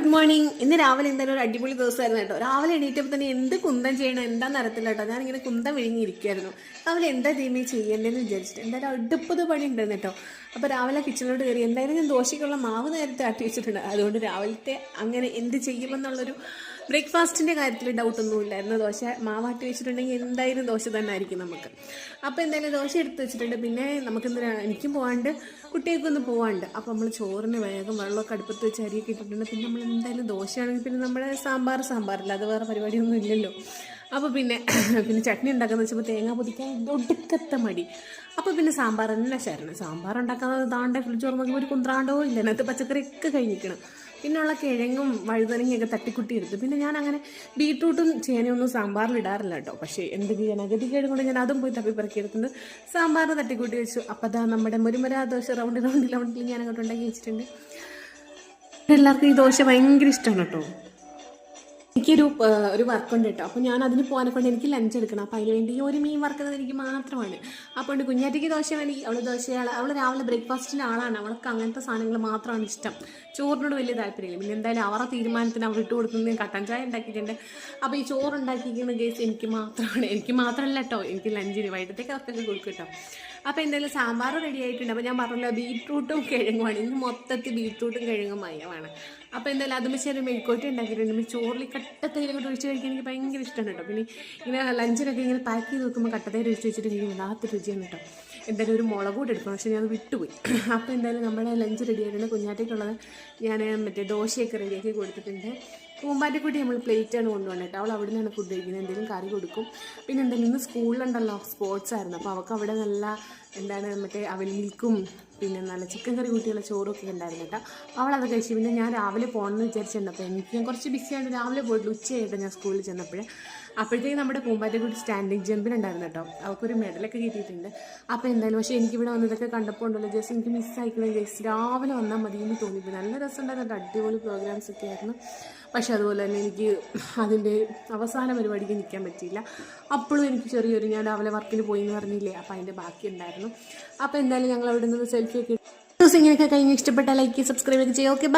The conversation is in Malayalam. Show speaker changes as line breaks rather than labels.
ഗുഡ് മോർണിംഗ് ഇന്ന് രാവിലെ എന്തായാലും ഒരു അടിപൊളി ദിവസമായിരുന്നു കേട്ടോ. രാവിലെ എണീറ്റപ്പോൾ തന്നെ എന്ത് കുന്തം ചെയ്യണം എന്താ അറിയത്തില്ല കേട്ടോ. ഞാനിങ്ങനെ കുന്തം വിഴുങ്ങിയിരിക്കുമായിരുന്നു രാവിലെ എന്താ തീമേ ചെയ്യേണ്ടതെന്ന് വിചാരിച്ചിട്ട് എന്തായാലും അടുപ്പത് പണി ഉണ്ടായിരുന്നു കേട്ടോ. അപ്പോൾ രാവിലെ കിച്ചണിലോട്ട് കയറി എന്തായാലും ഞാൻ ദോശയ്ക്കുള്ള മാവ് നേരത്തെ ആട്ടി വെച്ചിട്ടുണ്ട്. അതുകൊണ്ട് രാവിലത്തെ അങ്ങനെ എന്ത് ചെയ്യുമെന്നുള്ളൊരു ബ്രേക്ക്ഫാസ്റ്റിന്റെ കാര്യത്തിൽ ഡൗട്ടൊന്നും ഇല്ലായിരുന്നു ദോശ മാവാട്ടി വെച്ചിട്ടുണ്ടെങ്കിൽ എന്തായാലും ദോശ തന്നെ ആയിരിക്കും നമുക്ക്. അപ്പോൾ എന്തായാലും ദോശ എടുത്ത് വെച്ചിട്ടുണ്ട്. പിന്നെ നമുക്ക് എന്തിനാ എനിക്കും പോകാണ്ട് കുട്ടികൾക്കൊന്ന് പോകാണ്ട് അപ്പോൾ നമ്മൾ ചോറിന് വേഗം വെള്ളമൊക്കെ അടുപ്പത്ത് വെച്ച് അരിയൊക്കെ ഇട്ടിട്ടുണ്ട്. പിന്നെ നമ്മൾ എന്തായാലും ദോശയാണെങ്കിൽ പിന്നെ നമ്മുടെ സാമ്പാർ സാമ്പാറില്ല. അത് വേറെ പരിപാടിയൊന്നും ഇല്ലല്ലോ. അപ്പോൾ പിന്നെ പിന്നെ ചട്നി ഉണ്ടാക്കാന്ന് വെച്ചപ്പോൾ തേങ്ങ പൊതിക്കാൻ ഒടുക്കത്തെ മടി. അപ്പോൾ പിന്നെ സാമ്പാർ തന്നെ ശരണം. സാമ്പാർ ഉണ്ടാക്കാതെ താണ്ടെ ഫ്രിഡ്ജ് തുറന്നു ഒരു കുന്ത്രാണ്ടോ ഇല്ല. അതിനകത്ത് പച്ചക്കറിയൊക്കെ കഴിഞ്ഞിരിക്കണം. പിന്നെയുള്ള കിഴങ്ങും വഴുതനങ്ങയൊക്കെ തട്ടിക്കുട്ടി എടുത്തു പിന്നെ ഞാൻ അങ്ങനെ ബീട്രൂട്ടും ചേനയൊന്നും ഇടാറില്ല കേട്ടോ. പക്ഷേ എന്ത് ചെയ്യാൻ ഗതികേട് കൊണ്ട് ഞാൻ അതും പോയി തപ്പി പിറക്കി എടുത്തിട്ട് സാമ്പാർ തട്ടിക്കൂട്ടി വെച്ചു. അപ്പോൾ അതാ നമ്മുടെ മുരുമരാ ദോശ റൗണ്ട് റൗണ്ട് റൗണ്ടിൽ ഞാൻ അങ്ങോട്ട് ഉണ്ടാക്കി വെച്ചിട്ടുണ്ട്. എല്ലാവർക്കും ഈ ദോശ ഭയങ്കര ഇഷ്ടമാണ് കേട്ടോ. എനിക്കൊരു ഒരു വർക്കുണ്ട് കേട്ടോ അപ്പോൾ ഞാൻ അതിന് പോകാനെ കൊണ്ട് എനിക്ക് ലഞ്ച് എടുക്കണം. അപ്പോൾ അതിന് വേണ്ടി ഒരു മീൻ വറുക്കുന്നത് എനിക്ക് മാത്രമാണ്. അപ്പോൾ ഉണ്ട് കുഞ്ഞാറ്റയ്ക്ക് ദോശ വേണ്ടി അവൾ ദോശയാൾ അവൾ രാവിലെ ബ്രേക്ക്ഫാസ്റ്റിന്റെ ആളാണ്. അവൾക്ക് അങ്ങനത്തെ സാധനങ്ങൾ മാത്രമാണ് ഇഷ്ടം. ചോറിനോട് വലിയ താല്പര്യമില്ല. പിന്നെ എന്തായാലും അവരുടെ തീരുമാനത്തിന് അവർ ഇട്ട് കൊടുക്കുന്നത് കട്ടൻ ചായ ഉണ്ടാക്കിയിട്ടുണ്ട്. അപ്പോൾ ഈ ചോറ് ഉണ്ടാക്കിയിരിക്കുന്ന കേസ് എനിക്ക് മാത്രമാണ്. എനിക്ക് മാത്രമല്ല കേട്ടോ എനിക്ക് ലഞ്ചിന് വൈകിട്ടത്തേക്ക് അവർക്കൊക്കെ കൊടുക്കും കേട്ടോ അപ്പോൾ എന്തായാലും സാമ്പാർ റെഡി ആയിട്ടുണ്ട്. അപ്പോൾ ഞാൻ പറഞ്ഞല്ലോ ബീട്രൂട്ടും കിഴങ്ങുമാണ് ഇന്ന് മൊത്തത്തിൽ ബീട്രൂട്ടും കിഴങ്ങും മയമാണ്. അപ്പോൾ എന്തായാലും അതും ചെറിയ മെഴുക്കോട്ടി ഉണ്ടാക്കിയിട്ടുണ്ട്. പിന്നെ ചോറിൽ കട്ടത്തൈര് കൊണ്ട് ഒഴിച്ച് കഴിക്കാൻ എനിക്ക് ഭയങ്കര ഇഷ്ടമാണ് കേട്ടോ. പിന്നെ ഇങ്ങനെ ലഞ്ചിനൊക്കെ ഇങ്ങനെ പാക്ക് ചെയ്ത് വെക്കുമ്പോൾ കട്ടത്തൈര് ഒഴിച്ച് വെച്ചിട്ട് എനിക്ക് വല്ലാത്ത രുചിയാണ് കേട്ടോ. എന്തായാലും ഒരു മുളക് കൂടി എടുക്കണം. പക്ഷേ ഞാൻ വിട്ടുപോയി. അപ്പോൾ എന്തായാലും നമ്മുടെ ലഞ്ച് റെഡി ആയിട്ടുണ്ട്. കുഞ്ഞാറ്റയ്ക്കുള്ളത് ഞാൻ മറ്റേ ദോശയൊക്കെ റെഡിയാക്കി കൊടുത്തിട്ടുണ്ട്. പൂമ്പാറ്റക്കുട്ടി നമ്മൾ പ്ലേറ്റാണ് കൊണ്ടുപോകുന്നത് കേട്ടോ. അവൾ അവിടെ നിന്നാണ് ഫുഡ് കഴിക്കുന്നത്. എന്തെങ്കിലും കറി കൊടുക്കും. പിന്നെ എന്തെങ്കിലും ഇന്ന് സ്കൂളിലുണ്ടല്ലോ സ്പോർട്സ് ആയിരുന്നു. അപ്പോൾ അവൾക്ക് അവിടെ നല്ല എന്താണ് മറ്റേ അവൽ മിൽക്കും പിന്നെ നല്ല ചിക്കൻ കറി കൂട്ടിയുള്ള ചോറും ഒക്കെ ഉണ്ടായിരുന്നു കേട്ടോ. അവൾ അത് കഴിച്ചു പിന്നെ ഞാൻ രാവിലെ പോകണമെന്ന് വിചാരിച്ചിട്ടുണ്ട് അപ്പോൾ എനിക്ക് ഞാൻ കുറച്ച് ബിസി ആയിട്ട് രാവിലെ പോയിട്ടുള്ളൂ. ഉച്ചയായിട്ട് ഞാൻ സ്കൂളിൽ ചെന്നപ്പോഴേ. അപ്പോഴത്തേക്ക് നമ്മുടെ പൂമ്പാറ്റക്കുട്ടി സ്റ്റാൻഡിങ് ജമ്പിനുണ്ടായിരുന്നു കേട്ടോ. അവൾക്കൊരു മെഡലൊക്കെ കിട്ടിയിട്ടുണ്ട്. അപ്പോൾ എന്തായാലും പക്ഷേ എനിക്കിവിടെ വന്നതൊക്കെ കണ്ടപ്പോൾ ഉണ്ടല്ലോ ജസ്റ്റ് എനിക്ക് മിസ്സായിക്കണം ജസ്റ്റ് രാവിലെ വന്നാൽ മതി എന്ന് തോന്നിപ്പോയി നല്ല രസമുണ്ടായിരുന്നു. അടിപൊളി പ്രോഗ്രാംസ് ഒക്കെ ആയിരുന്നു. പക്ഷെ അതുപോലെ തന്നെ എനിക്ക് അതിന്റെ അവസാന പരിപാടിക്ക് നിൽക്കാൻ പറ്റിയില്ല. അപ്പോഴും എനിക്ക് ചെറിയൊരു ഞാൻ രാവിലെ വർക്കിന് പോയി എന്ന് പറഞ്ഞില്ലേ അപ്പോൾ അതിന്റെ ബാക്കി ഉണ്ടായിരുന്നു. അപ്പോൾ എന്തായാലും ഞങ്ങൾ അവിടെ നിന്ന് സെൽഫി ഒക്കെ ഇങ്ങനെയൊക്കെ കഴിഞ്ഞ് ഇഷ്ടപ്പെട്ട ലൈക്ക് സബ്സ്ക്രൈബ് ഒക്കെ ചെയ്യുക. ഓക്കെ